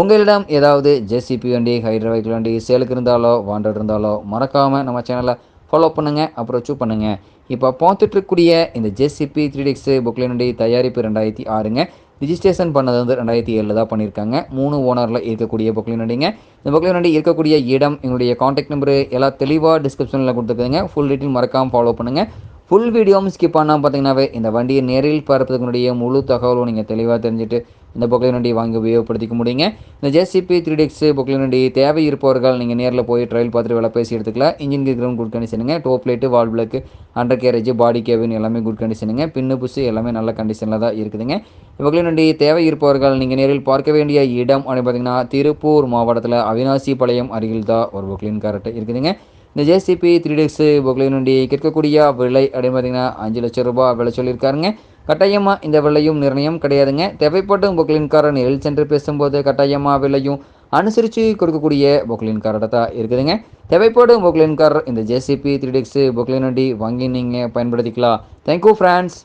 உங்களிடம் ஏதாவது ஜேசிபி வண்டி ஹைட்ரா வெஹிக்கிள் வண்டி சேலுக்கு இருந்தாலோ வாண்டட் இருந்தாலோ மறக்காமல் நம்ம சேனலை ஃபாலோ பண்ணுங்கள் அப்புறம் சூ பண்ணுங்கள் இப்போ பார்த்துட்ருக்கூடிய இந்த ஜேசிபி த்ரீ டிக்ஸு புக்லின் வண்டி தயாரிப்பு ரெண்டாயிரத்தி ஆறுங்க. ரிஜிஸ்ட்ரேஷன் பண்ணது வந்து ரெண்டாயிரத்தி ஏழில் தான் பண்ணியிருக்காங்க மூணு ஓனரில் இருக்கக்கூடிய புக்லின் வண்டிங்க. இந்த புக்லின் வண்டி இருக்கக்கூடிய இடம் எங்களுடைய காண்டாக்ட் நம்பரு எல்லாம் தெளிவாக டிஸ்கிரிப்ஷனில் கொடுத்துருக்குதுங்க. ஃபுல் டீட்டெயில் மறக்காமல் ஃபாலோ பண்ணுங்கள் ஃபுல் வீடியோவும் ஸ்கிப் பண்ணால் பார்த்தீங்கன்னாவே இந்த வண்டியை நேரில் பார்ப்பதற்குடைய முழு தகவலும் நீங்கள் தெளிவாக தெரிஞ்சுட்டு இந்த பொக்லின் வண்டி வாங்கி உபயோகப்படுத்திக்க முடியுங்க. இந்த ஜேசிபி த்ரீ டிக்ஸ் பொக்லின் வண்டி தேவை இருப்பவர்கள் நீங்கள் நேரில் போய் ட்ரையல் பார்த்துட்டு வேலை பேசி எடுத்துக்கலாம். இன்ஜின் கிரவுண்ட் குட் கண்டிஷனுங்க டோப் பிளேட்டு வால் plug undercarriage body cabin எல்லாமே குட் கண்டிஷனுங்க பின்னு புஷு எல்லாமே நல்ல கண்டிஷனில் தான் இருக்குதுங்க. பொக்லின் வண்டி தேவை இருப்பவர்கள் நீங்கள் நேரில் பார்க்க வேண்டிய இடம் அப்படின்னு பார்த்தீங்கன்னா திருப்பூர் மாவட்டத்தில் அவினாசி பாளையம் அருகில் தான் ஒரு பொக்லின் கரெக்டாக இருக்குதுங்க. இந்த ஜேசிபி த்ரீ டேக்ஸு பொக்லைன் வண்டி கேட்கக்கூடிய விலை அப்படின்னு பார்த்தீங்கன்னா அஞ்சு லட்சம் ரூபாய் விலை சொல்லியிருக்காருங்க. கட்டாயமாக இந்த விலையும் நிர்ணயம் கிடையாதுங்க. தேவைப்படும் பொக்லின்காரர் நேரில் சென்று பேசும்போது கட்டாயமாக விலையும் அனுசரித்து கொடுக்கக்கூடிய பொக்லின் கார்டை தான் இருக்குதுங்க. தேவைப்படும் பொக்லின் கார் இந்த ஜேசிபி த்ரீ டேக்ஸு பொக்லின் வண்டி வாங்கி நீங்கள் பயன்படுத்திக்கலாம். Thank you France